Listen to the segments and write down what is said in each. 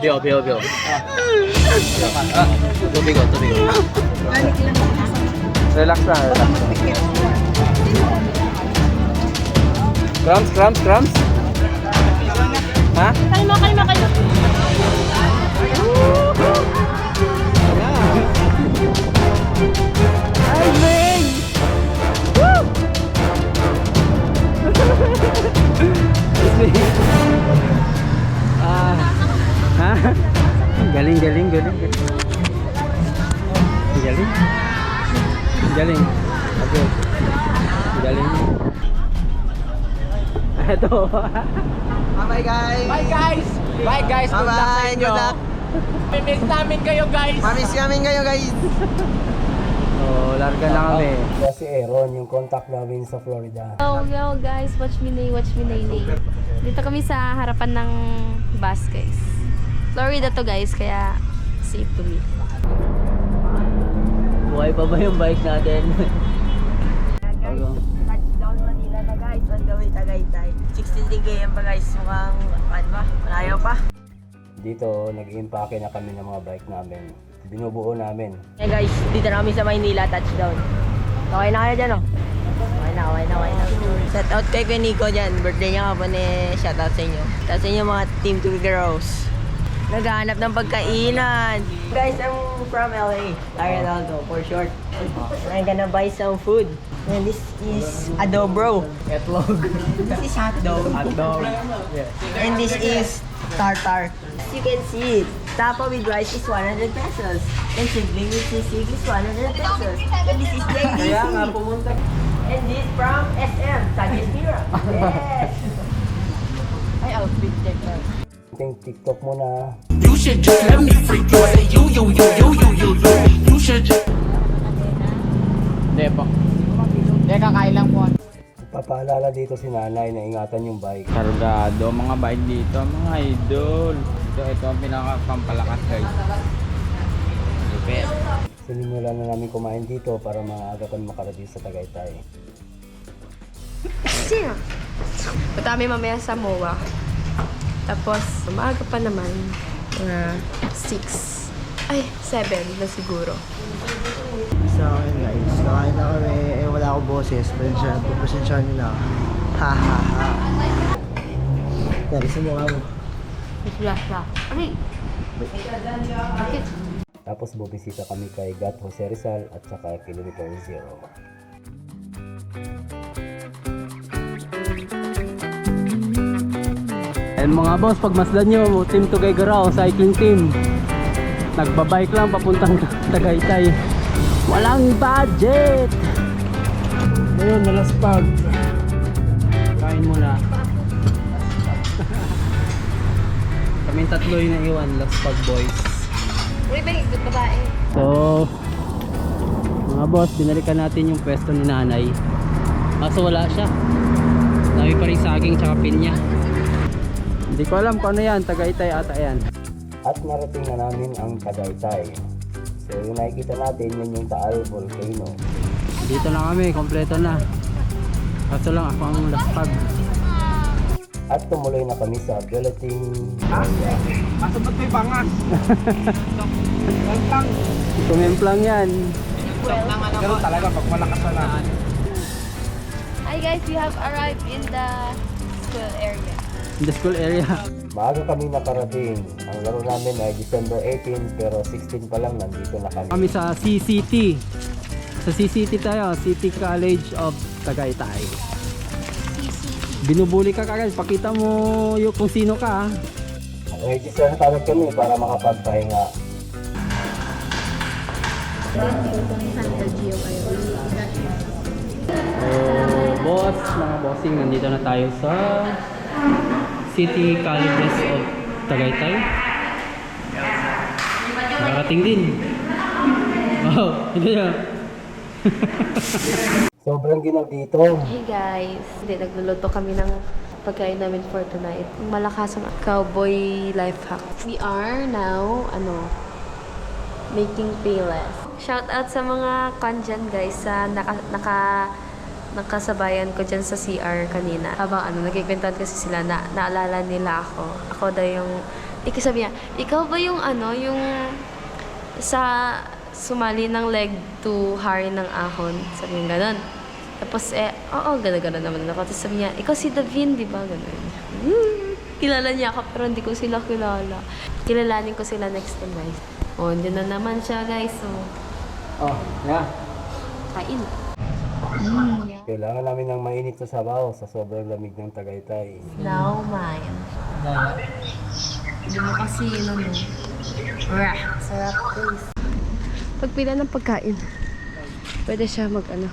Biyo, biyo, biyo. Ah, tubig ko, tubig ko. Relax na, relax na. Crumbs, crumbs, crumbs? Ha? Kalma, kalma, kalma. Ay, Ming! Woo! ah, ha? Galing, galing, galing. Galing. Galing. Okay. Galing. Ito. Bye guys! Bye guys! Bye guys! Good luck sa inyo! Good luck! Mimiss namin kayo guys! Mamiss namin kayo guys! Larga na kami. Si Aaron, yung contact namin sa Florida. Yo, yo guys, watch me nay, watch me nay nay. Dito kami sa harapan ng bus guys. Florida to guys, kaya safe to me. Buhay pa ba yung bike natin? Ano? Touchdown Manila na guys, on the way Tagaytay. 16 km pa guys, mukhang ano ba, malayo pa. Dito, nag-impake na kami ng mga bike namin. Binubuo namin. Hey guys, dito na kami sa Maynila, touchdown. Okay na kayo dyan oh. Okay na, okay na, okay na. Shout out kay Kuya Nico dyan, birthday niya kapon eh, shout out sa inyo. Shout out sa inyo mga Team 2 Girls. Naghahanap ng pagkainan. Guys, I'm from LA. Larry Ronaldo, for short. I'm gonna buy some food. And this is adobo. Etlog. This is hot dog. Hotdog. And this is tartar. As you can see, tapa with rice is 100 pesos. And sibling with sisig is 100 pesos. And this is JDC. pumunta. And this from SM, Tagus Mira. Yes! Ay, outfit check na. Ting TikTok muna. You should just let me freak you. Say you, you, you, you, you, you, you. You should just. Hindi po. Hindi, kakain lang po. Papaalala dito si nanay na ingatan yung bike. Kargado, mga bike dito, mga idol. Ito, ito ang pinakapampalakas guys. Lupit. Sinimulan na namin kumain dito para maaga kami makarating sa Tagaytay. Sino? Punta kami mamaya sa MOA. Tapos, maaga pa naman. Mga 6. Ay, 7 na siguro. sa akin guys. Kakain na kami, eh wala akong boses. Pasensya, pasensya nyo na. Ha ha ha. Dari sa mukha mo. Flash siya. Ay! Bakit? Tapos bubisita kami kay Gat Jose Rizal at saka Kilometer Zero. And mga boss, pag masdan nyo, team to Garaw, cycling team. Nagbabike lang papuntang Tagaytay. Walang budget! Ngayon, nalaspag. Kaming tatlo yung naiwan, last pag boys. Uy, ba good babae. So, mga boss, binalikan natin yung pwesto ni nanay. Kaso wala siya. Dami pa rin saging tsaka pinya. Hindi ko alam kung ano yan, Tagaytay ata yan. At narating na namin ang Tagaytay. So yung nakikita natin, yan yung Taal Volcano. Dito na kami, kompleto na. Kaso lang ako ang laspag. At tumuloy na kami sa Guillotine Masabot may bangas. Kumemplang yan. Pero talaga, pag malakas na Hi guys, we have arrived in the school area. In the school area. Maaga kami nakarating. Ang laro namin ay December 18 pero 16 pa lang nandito na kami. Kami sa CCT. Sa CCT tayo, City College of Tagaytay. Binubuli ka kagad, pakita mo yung kung sino ka. ah. Register na tawag kami para makapagpahinga. So, boss, mga bossing, nandito na tayo sa City Colleges of Tagaytay. Nakarating din. Wow, hindi na. Sobrang ginaw dito. Hey guys, hindi, nagluluto kami ng pagkain namin for tonight. Ang malakas ang cowboy life hack. We are now, ano, making payless. Shout out sa mga kanjan guys sa naka, naka nakasabayan ko dyan sa CR kanina. Habang ano, nagkikwentuhan kasi sila na naalala nila ako. Ako daw yung, ikaw sabi niya, ikaw ba yung ano, yung sa sumali ng leg to hari ng ahon. Sabi niya ganon. Tapos eh, oo, gano'n-gano'n naman ako. Tapos sabi niya, ikaw si Davin, di ba? Ganon. Hmm, kilala niya ako pero hindi ko sila kilala. Kilalanin ko sila next time guys. Oh, hindi na naman siya guys. So, Oh, yeah. kain. Kailangan namin ng mainit sa sabaw sa sobrang lamig ng Tagaytay. Now mine. Hindi mo kasi yun ano. Rah, sarap guys. Pagpila ng pagkain, pwede siya mag ano.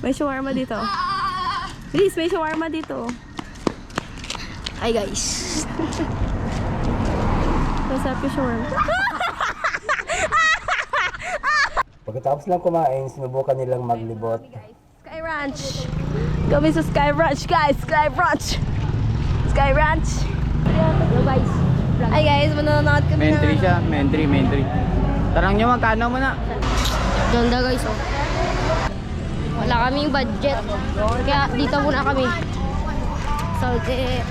May shawarma dito. Please, may shawarma dito. Hi guys. Masarap yung shawarma. Pagkatapos lang kumain, sinubukan nilang maglibot. Sky Ranch. Kami sa Sky Ranch, guys. Sky Ranch. Sky Ranch. Hello, guys. Hi, guys. Manonood kami Mentry siya, mentry, mentry. Tarang nyo, magkano mo na? Ganda, guys. Oh. Wala kaming budget. Kaya dito muna kami. So, eh,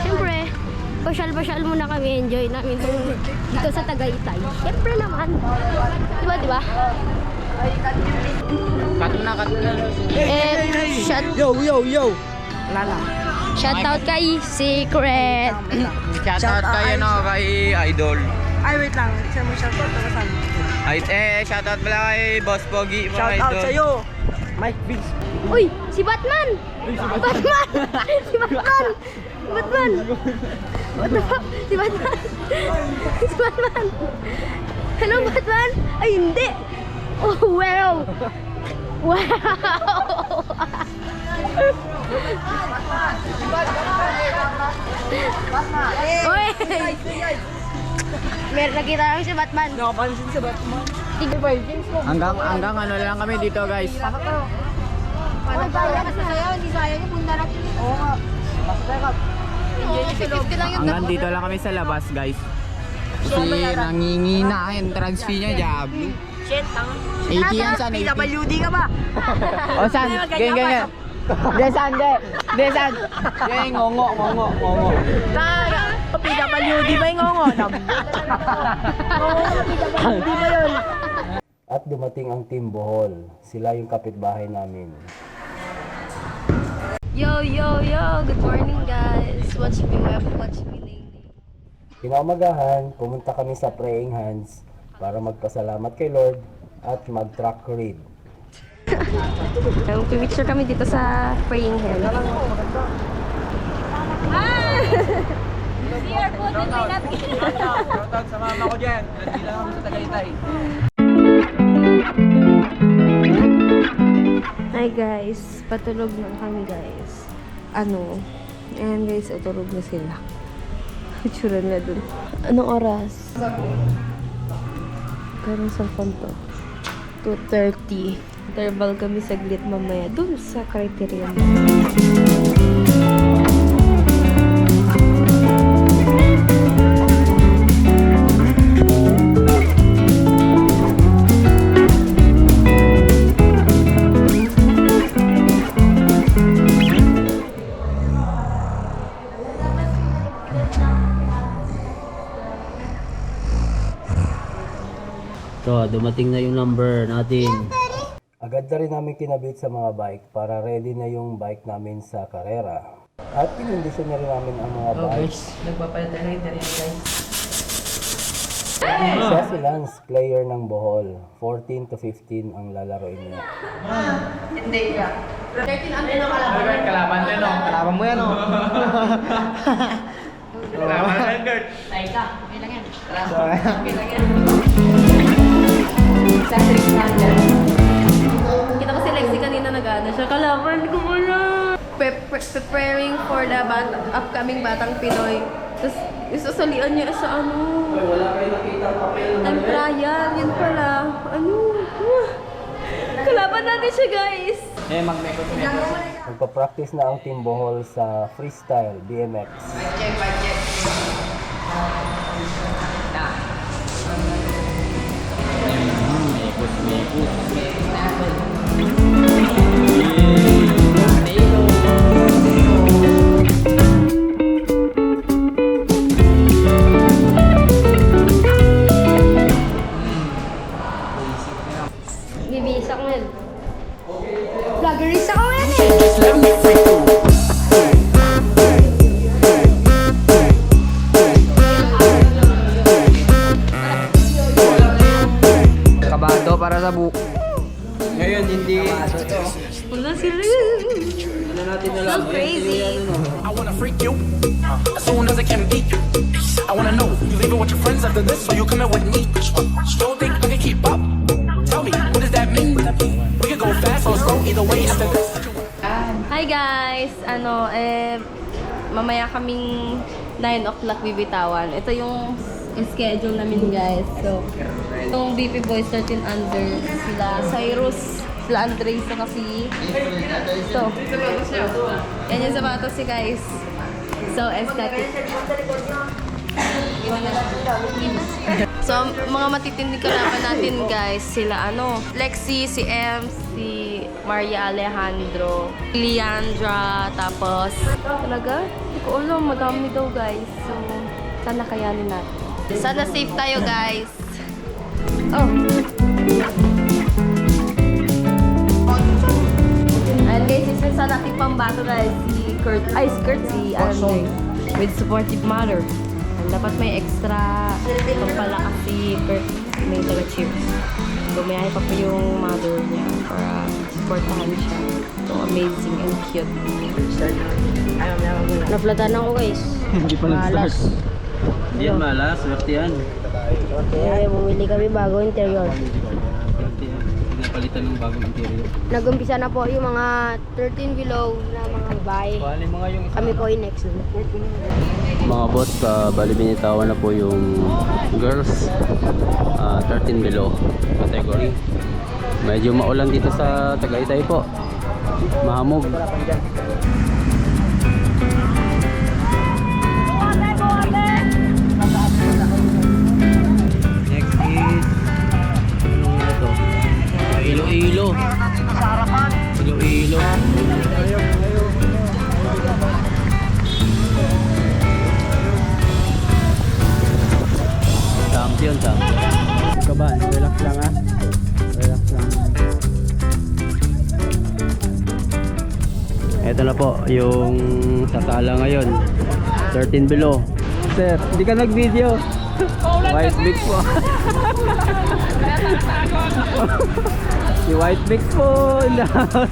siyempre, pasyal-pasyal muna kami. Enjoy namin itong dito sa Tagaytay. Siyempre naman. Diba, diba? Cut na, cut na. Eh, shout, Yo, yo, yo! shout out kay Secret. Shoutout kayo no, kay Idol. Ay, wait lang. Siya mo shoutout. Taga saan? Ay, eh, shoutout pala kay Boss Pogi, mga Shoutout sa'yo! Mike Vince. Uy, si Batman! Batman! si Batman! Batman! What the fuck? Si Batman! si Batman! Hello, Batman! Ay, hindi! Oh, wow! Wow! Uy! Meron nakita lang si Batman. Nakapansin si Batman. Hanggang, hanggang ano lang kami dito guys. Uy, bayan na sa'yo. Hindi sayang yung bunda natin. Oo nga. Yung Hanggang dito lang kami sa labas guys. Kasi nangingina entrance fee niya, diablo. Shit, tanga. 80 yan san, 80. PWD ka ba? O san, ganyan, ganyan. De san, de. De san. Ganyan, ngongo, ngongo, ngongo. Tara! PWD ba yung ngongo? PWD ba yun? At dumating ang Team Bohol. Sila yung kapitbahay namin. Yo, yo, yo! Good morning, guys! Watch me web, watch me lately. Kinaumagahan, pumunta kami sa Praying Hands para magpasalamat kay Lord at mag-track read. Picture kami dito sa praying hand. Ah! Shoutout sa mama ko dyan. Nandito lang kami sa Tagaytay. Hi guys, patulog na kami guys. Ano? Ayan guys, utulog na sila. Itsura na dun. Anong oras? Parang cellphone to. 2.30. Interval kami saglit mamaya dun sa criterion. So, dumating na yung number natin. Agad na rin namin kinabit sa mga bike para ready na yung bike namin sa karera. At kinondisyon na rin namin ang mga bikes. Nagpapalit na rin guys. Siya si Lance, player ng Bohol. 14 to 15 ang lalaroin niya. Hindi ka. 13 ang ano kalaban. Kalaban din, no? Kalaban mo yan, no? Kalaban din, Gert. Laika. Okay lang yan. Okay lang yan. Cedric Sanchez. Kita ko si Lexi kanina nag-ano siya. Kalaban ko. Pre- pre- preparing for the bat upcoming Batang Pinoy. Tapos, isusalian niya sa ano. wala kayo nakita papel. Time trial. Yun pala. Ano? Kalaban natin siya, guys. Eh, mag-mekot-mekot. Magpa-practice na ang Team Bohol sa freestyle BMX. Check, check. Mekot, mekot. So with me? Don't think I can keep up. Tell me what does that mean? We can go fast or slow, either way. After this. Hi guys! Ano, eh, mamaya kaming 9 o'clock bibitawan. Ito yung schedule namin guys. So, yung BP Boys 13 under, sila Cyrus, sila Andres, saka si... Ito. Yan yung sapatos si guys. So, aesthetic. So, mga matitinding kalaban natin guys, sila ano, Lexi, si M, si Maria Alejandro, Leandra, tapos, talaga? Hindi ko alam, madami daw guys. So, sana kayanin natin. Sana safe tayo guys. Oh. Ayan guys, isa sa nating pambato guys, si Kurt, ay, si Kurt, si Andre, with supportive mother. Dapat may extra pampalakas si Kurt, may taga-cheers. Bumiyahe pa po yung mother niya para supportahan siya. So, amazing and cute. Naflatan ako guys. Hindi pa nag-start. Hindi yan malas, swerte yan. Eh, bumili kami bago interior. Pinapalitan ng bagong interior. Nag-umpisa na po yung mga 13 below na mga babae. Bali mga yung Kami po yung next. Mga boss, uh, bali binitawan na po yung girls ah, 13 below category. Medyo maulan dito sa Tagaytay po. Mahamog. Next Ilo-ilo. Ilo-ilo. Champion, champion. Kaban, relax lang ah. Relax lang. Ito na po, yung sasala ngayon. 13 below. Sir, hindi ka nag-video. White Mix po. si White Mix po in the house.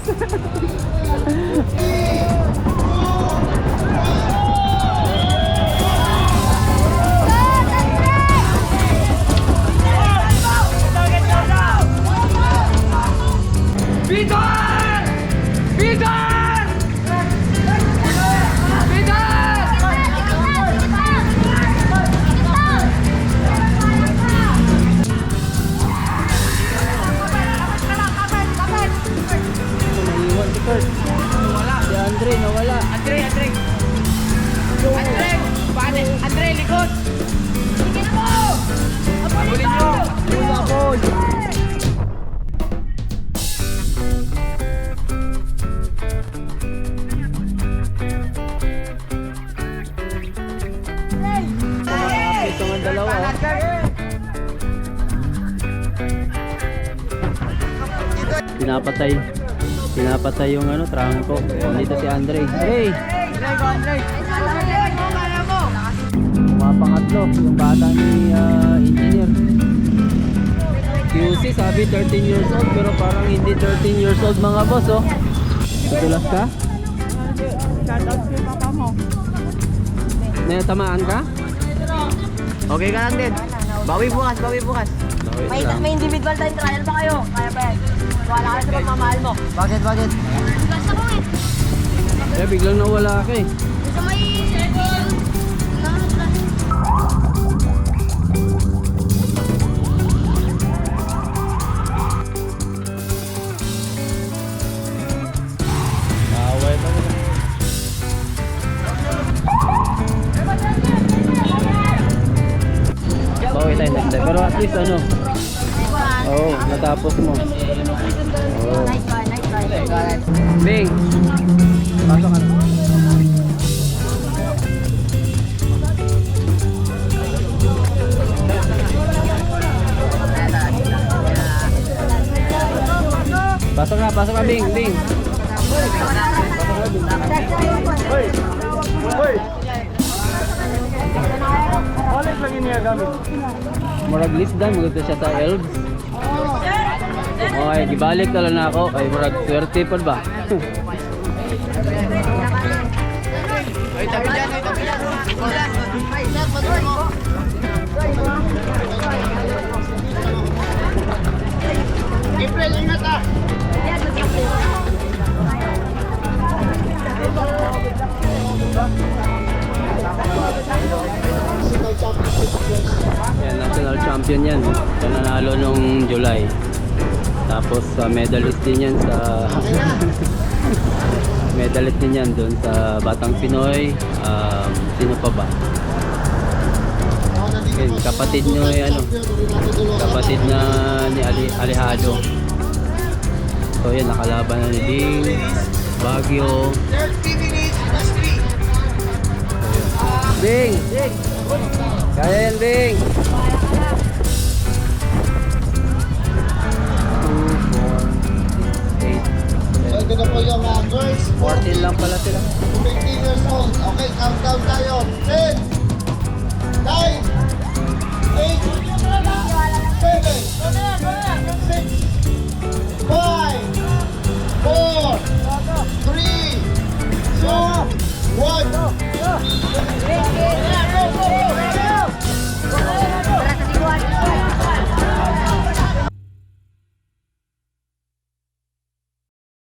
Pinapatay. Pinapatay yung ano, trangko. Dito si Andre. Hey! Mga pangatlo, yung bata ni ah, engineer. QC sabi 13 years old pero parang hindi 13 years old mga boss oh. Tutulas ka? Natamaan ka? Okay ka lang din. Bawi bukas, bawi bukas. May, May individual time trial ba kayo? Kaya pa yan. Wala ka sa pagmamahal mo. Bakit, bakit? Eh, biglang nawala ka eh. Gusto may... Pa Bawi tayo next time. Pero at least ano. Oo, oh, natapos mo. Oh. Bing! Pasok ka na. Pasok na, pasok ka Bing, Bing. Murag list dan, maganda siya sa elves. Okay, gibalik na lang na ako. Kay Brad, swerte pa ba? Yan, national champion. Yan nanalo nung July. Tapos sa medalist din yan sa medalist din yan doon sa Batang Pinoy. Um, sino pa ba? Yan, kapatid nyo eh, ano, kapatid na ni Ali, Alejado. So yan, nakalaban na ni Ding, Baguio. Ding! Kaya yan, Ding! ko po yung uh, girls. 14 lang pala sila. 15 years old. Okay, countdown tayo. 10, 9, 8, 7, 6, 5, 4, 3, 2, 1. Go, go, go, go, go, go.